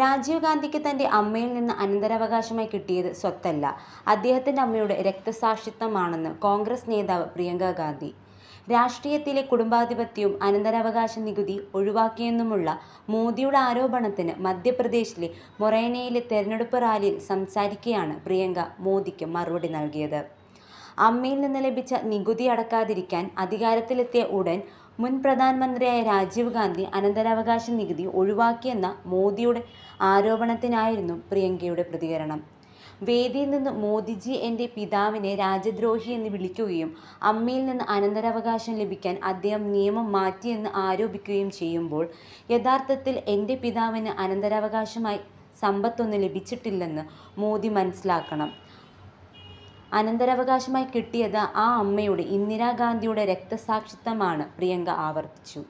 രാജീവ് ഗാന്ധിക്ക് തന്റെ അമ്മയിൽ നിന്ന് അനന്തരാവകാശമായി കിട്ടിയത് സ്വത്തല്ല, അദ്ദേഹത്തിന്റെ അമ്മയുടെ രക്തസാക്ഷിത്വമാണെന്ന് കോൺഗ്രസ് നേതാവ് പ്രിയങ്ക ഗാന്ധി. രാഷ്ട്രീയത്തിലെ കുടുംബാധിപത്യവും അനന്തരാവകാശ നികുതി ഒഴിവാക്കിയെന്നുമുള്ള മോദിയുടെ ആരോപണത്തിന് മധ്യപ്രദേശിലെ മൊറേനയിലെ തെരഞ്ഞെടുപ്പ് റാലിയിൽ സംസാരിക്കുകയാണ് പ്രിയങ്ക മോദിക്ക് മറുപടി നൽകിയത്. അമ്മയിൽ നിന്ന് ലഭിച്ച നികുതി അടക്കാതിരിക്കാൻ അധികാരത്തിലെത്തിയ ഉടൻ മുൻ പ്രധാനമന്ത്രിയായ രാജീവ് ഗാന്ധി അനന്തരാവകാശ നികുതി ഒഴിവാക്കിയെന്ന മോദിയുടെ ആരോപണത്തിനായിരുന്നു പ്രിയങ്കയുടെ പ്രതികരണം. വേദിയിൽ നിന്ന് മോദിജി എന്റെ പിതാവിനെ രാജ്യദ്രോഹി എന്ന് വിളിക്കുകയും അമ്മയിൽ നിന്ന് അനന്തരാവകാശം ലഭിക്കാൻ അദ്ദേഹം നിയമം മാറ്റിയെന്ന് ആരോപിക്കുകയും ചെയ്യുമ്പോൾ യഥാർത്ഥത്തിൽ എന്റെ പിതാവിന് അനന്തരാവകാശമായി സമ്പത്തൊന്നും ലഭിച്ചിട്ടില്ലെന്ന് മോദി മനസ്സിലാക്കണം. അനന്തരാവകാശമായി കിട്ടിയത് ആ അമ്മയുടെ ഇന്ദിരാഗാന്ധിയുടെ രക്തസാക്ഷിത്വമാണ് പ്രിയങ്ക ആവർത്തിച്ചു.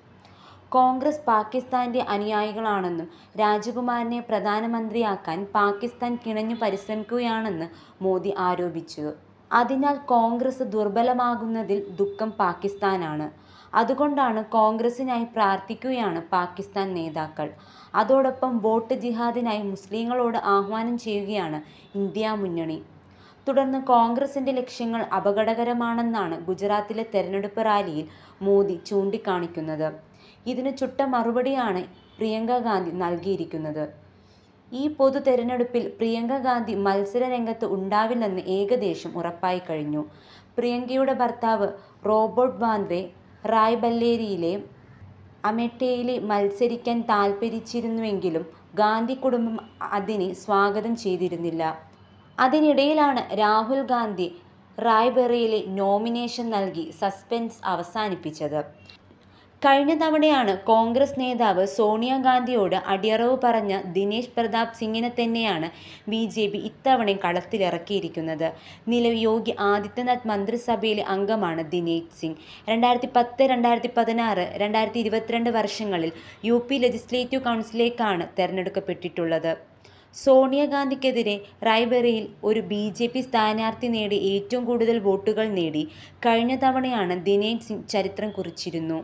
കോൺഗ്രസ് പാകിസ്ഥാന്റെ അനുയായികളാണെന്നും രാജകുമാരനെ പ്രധാനമന്ത്രിയാക്കാൻ പാകിസ്ഥാൻ കിണഞ്ഞു പരിശ്രമിക്കുകയാണെന്ന് മോദി ആരോപിച്ചു. അതിനാൽ കോൺഗ്രസ് ദുർബലമാകുന്നതിൽ ദുഃഖം പാകിസ്ഥാനാണ് അതുകൊണ്ടാണ് കോൺഗ്രസിനായി പ്രാർത്ഥിക്കുകയാണ് പാകിസ്ഥാൻ നേതാക്കൾ. അതോടൊപ്പം വോട്ട് ജിഹാദിനായി മുസ്ലിങ്ങളോട് ആഹ്വാനം ചെയ്യുകയാണ് ഇന്ത്യ മുന്നണി. തുടർന്ന് കോൺഗ്രസിന്റെ ലക്ഷ്യങ്ങൾ അപകടകരമാണെന്നാണ് ഗുജറാത്തിലെ തെരഞ്ഞെടുപ്പ് റാലിയിൽ മോദി ചൂണ്ടിക്കാണിക്കുന്നത്. ഇതിന് ചുട്ട മറുപടിയാണ് പ്രിയങ്ക ഗാന്ധി നൽകിയിരിക്കുന്നത്. ഈ പൊതു തെരഞ്ഞെടുപ്പിൽ പ്രിയങ്ക ഗാന്ധി മത്സര രംഗത്ത് ഉണ്ടാവില്ലെന്ന് ഏകദേശം ഉറപ്പായിക്കഴിഞ്ഞു. പ്രിയങ്കയുടെ ഭർത്താവ് റോബർട്ട് വാദ്രെ റായ്ബറേലിയിലെ അമേഠിയിൽ മത്സരിക്കാൻ താൽപര്യച്ചിരുന്നുവെങ്കിലും ഗാന്ധി കുടുംബം അതിനെ സ്വാഗതം ചെയ്തിരുന്നില്ല. അതിനിടയിലാണ് രാഹുൽ ഗാന്ധി റായ്ബറേലിയിൽ നോമിനേഷൻ നൽകി സസ്പെൻസ് അവസാനിപ്പിച്ചത്. കഴിഞ്ഞ തവണയാണ് കോൺഗ്രസ് നേതാവ് സോണിയാഗാന്ധിയോട് അടിയറവ് പറഞ്ഞ ദിനേശ് പ്രതാപ് സിംഗിനെ തന്നെയാണ് ബി ജെ പി ഇത്തവണയും കളത്തിലിറക്കിയിരിക്കുന്നത്. നിലവിൽ യോഗി ആദിത്യനാഥ് മന്ത്രിസഭയിലെ അംഗമാണ് ദിനേശ് സിംഗ് രണ്ടായിരത്തി പത്ത്, രണ്ടായിരത്തി പതിനാറ്, രണ്ടായിരത്തി ഇരുപത്തിരണ്ട് വർഷങ്ങളിൽ യു പി ലെജിസ്ലേറ്റീവ് കൗൺസിലേക്കാണ് തെരഞ്ഞെടുക്കപ്പെട്ടിട്ടുള്ളത്. സോണിയ ഗാന്ധിക്കെതിരെ റായ്ബറേലിയിൽ ഒരു ബിജെപി സ്ഥാനാർത്ഥി നേടി ഏറ്റവും കൂടുതൽ വോട്ടുകൾ നേടി കഴിഞ്ഞ തവണയാണ് ദിനേശ് സിംഗ് ചരിത്രം കുറിച്ചിരുന്നു.